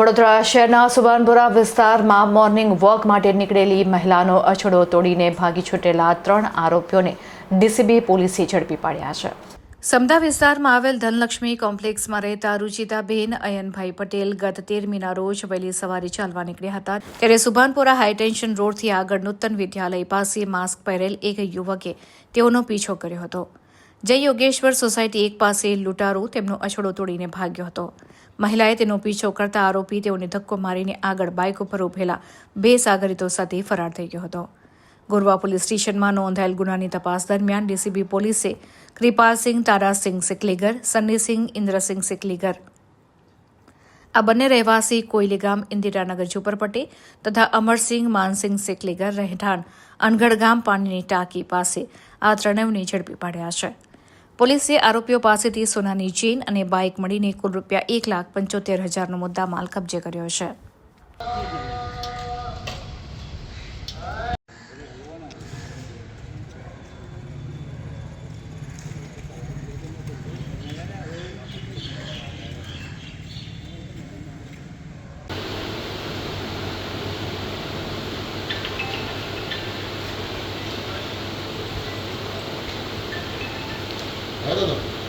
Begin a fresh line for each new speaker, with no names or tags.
વડોદરા શહેરના સુબાનપુરા વિસ્તારમાં morning walk માટે નીકળેલી મહિલાનો અછડો તોડીને ભાગી છૂટેલા ત્રણ આરોપીઓને ડીસીબી પોલીસે ઝડપી પાડ્યા છે. સમદા વિસ્તારમાં આવેલ ધનલક્ષ્મી કોમ્પ્લેક્સમાં રહેતા રૂચિતાબેન, અયનભાઈ પટેલ ગત તેરમીના રોજ વહેલી સવારે ચાલવા નીકળ્યા હતા. ત્યારે સુભાનપુરા હાઈટેન્શન રોડથી આગળ નૂતન વિદ્યાલય પાસે માસ્ક પહેરેલ એક યુવકે તેઓનો પીછો કર્યો હતો. જય યોગેશ્વર સોસાયટી એક પાસે લૂંટારો તેમનો અછડો તોડીને ભાગ્યો હતો. મહિલાએ તેનો પીછો કરતા આરોપી તેઓને ધક્કો મારીને આગળ બાઇક ઉપર ઉભેલા બે સાગરીતો સાથે ફરાર થઈ ગયો હતો. ગોરવા પોલીસ સ્ટેશનમાં નોંધાયેલ ગુનાની તપાસ દરમિયાન ડીસીબી પોલીસે કૃપાલસિંહ, તારાસિંહ સિકલીગર સન્નીસિંહ ઇન્દ્રસિંહ સિકલીગર આ બંને રહેવાસી કોયલી ઇન્દિરાનગર ઝુંપરપટ્ટી તથા અમરસિંહ, માનસિંહ સિકલીગર રહેઠાણ અનગઢ ગામ પાણીની ટાંકી પાસે આ ત્રણેયને ઝડપી પાડ્યા છે. પોલીસે આરોપીઓ પાસેથી સોનાની ચેન અને બાઇક મળીને કુલ રૂપિયા એક લાખ પંચોતેર હજારનો મુદ્દા માલ કબજે કર્યો છે.
ありがとうご